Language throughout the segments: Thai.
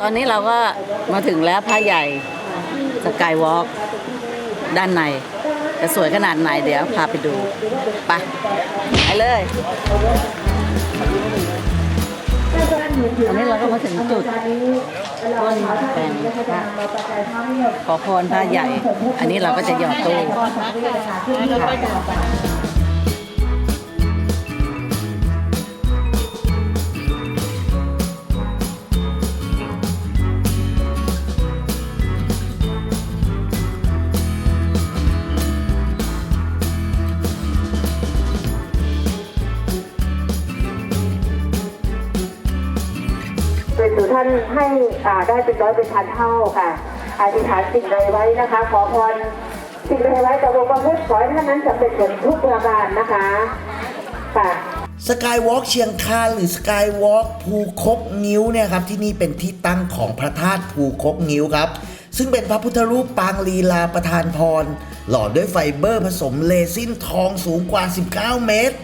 ตอนนี้เราก็มาถึงแล้วพระใหญ่สกายวอล์กด้านในจะสวยขนาดไหนเดี๋ยวพาไปดู ไป ไปเลยตอนนี้เราก็มาถึงจุดต้นแปลงพระขอพรพระใหญ่ อันนี้เราก็จะหยอดตู้ค่ะ ท่านให้ได้เป็นร้อยเป็นพันเท่าค่ะอธิษฐานสิ่งใดไว้นะคะ ขอพรสิ่งใดไว้จากองค์พระพุทธขอให้ท่านนั้นสำเร็จผลทุกประการนะคะค่ะสกายวอล์กเชียงคานหรือสกายวอล์กภูคกงิ้วเนี่ยครับที่นี่เป็นที่ตั้งของพระธาตุภูคกงิ้วครับ ซึ่งเป็นพระพุทธรูปปางลีลาประทานพร หล่อด้วยไฟเบอร์ผสมเลซินทองสูงกว่า 19 เมตร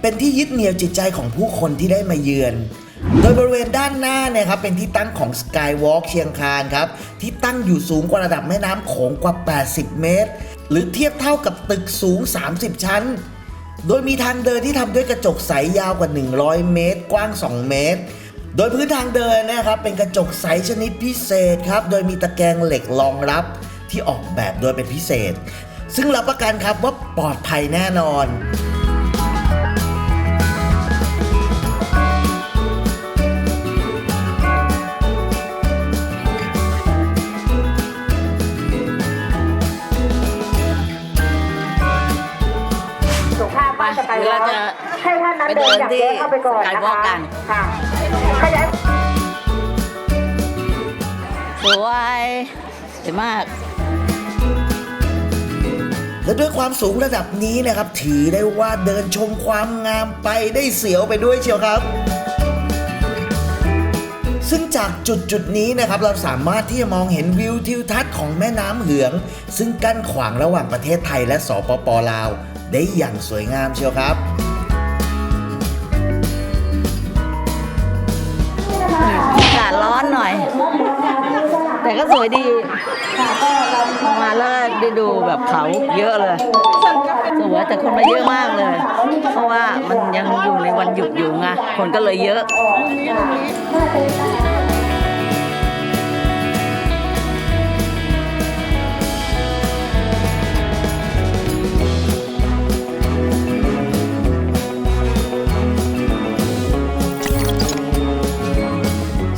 เป็นที่ยึดเหนี่ยวจิตใจของผู้คนที่ได้มาเยือน โดยบริเวณด้านหน้าเนี่ยครับเป็นที่ตั้งของ Skywalk เชียงคานครับ ที่ตั้งอยู่สูงกว่าระดับแม่น้ำโขงกว่า 80 เมตร หรือเทียบเท่ากับตึกสูง 30 ชั้น โดยมีทางเดินที่ทำด้วยกระจกใสยาวกว่า 100 เมตร กว้าง 2 เมตร โดยพื้นทางเดินนะครับเป็นกระจกใสชนิดพิเศษครับ โดยมีตะแกรงเหล็กรองรับที่ออกแบบโดยเป็นพิเศษ ซึ่งรับประกันครับว่าปลอดภัยแน่นอน เดี๋ยวเราจะให้ท่านนั้นไปเดิเดินนจากที่เดินเข้าไปก่อนนะ Skywalk คะกันค่ะขยายสวยสวยมาก และด้วยความสูงระดับนี้นะครับ ถือได้ว่าเดินชมความงามไปได้เสียวไปด้วยเชียวครับ ซึ่งจากจุดจุดนี้นะครับเราสามารถที่จะมองเห็นวิวทิวทัศน์ของแม่น้ำเหือง ซึ่งกั้นขวางระหว่างประเทศไทยและสปปลาว ได้อย่างสวยงามเชียวครับอากาศร้อนหน่อย แต่ก็สวยดีมาแล้วได้ดูแบบเขาเยอะเลยสวยแต่คนมาเยอะมากเลย เพราะว่ามันยังอยู่ในวันหยุดอยู่ไงคนก็เลยเยอะ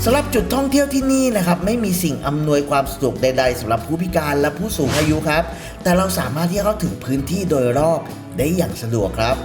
สำหรับจุดท่องเที่ยวที่นี่นะครับไม่มีสิ่งอำนวยความสะดวกใด ๆสำหรับผู้พิการและผู้สูงอายุครับ แต่เราสามารถที่จะเข้าถึงพื้นที่โดยรอบได้อย่างสะดวกครับ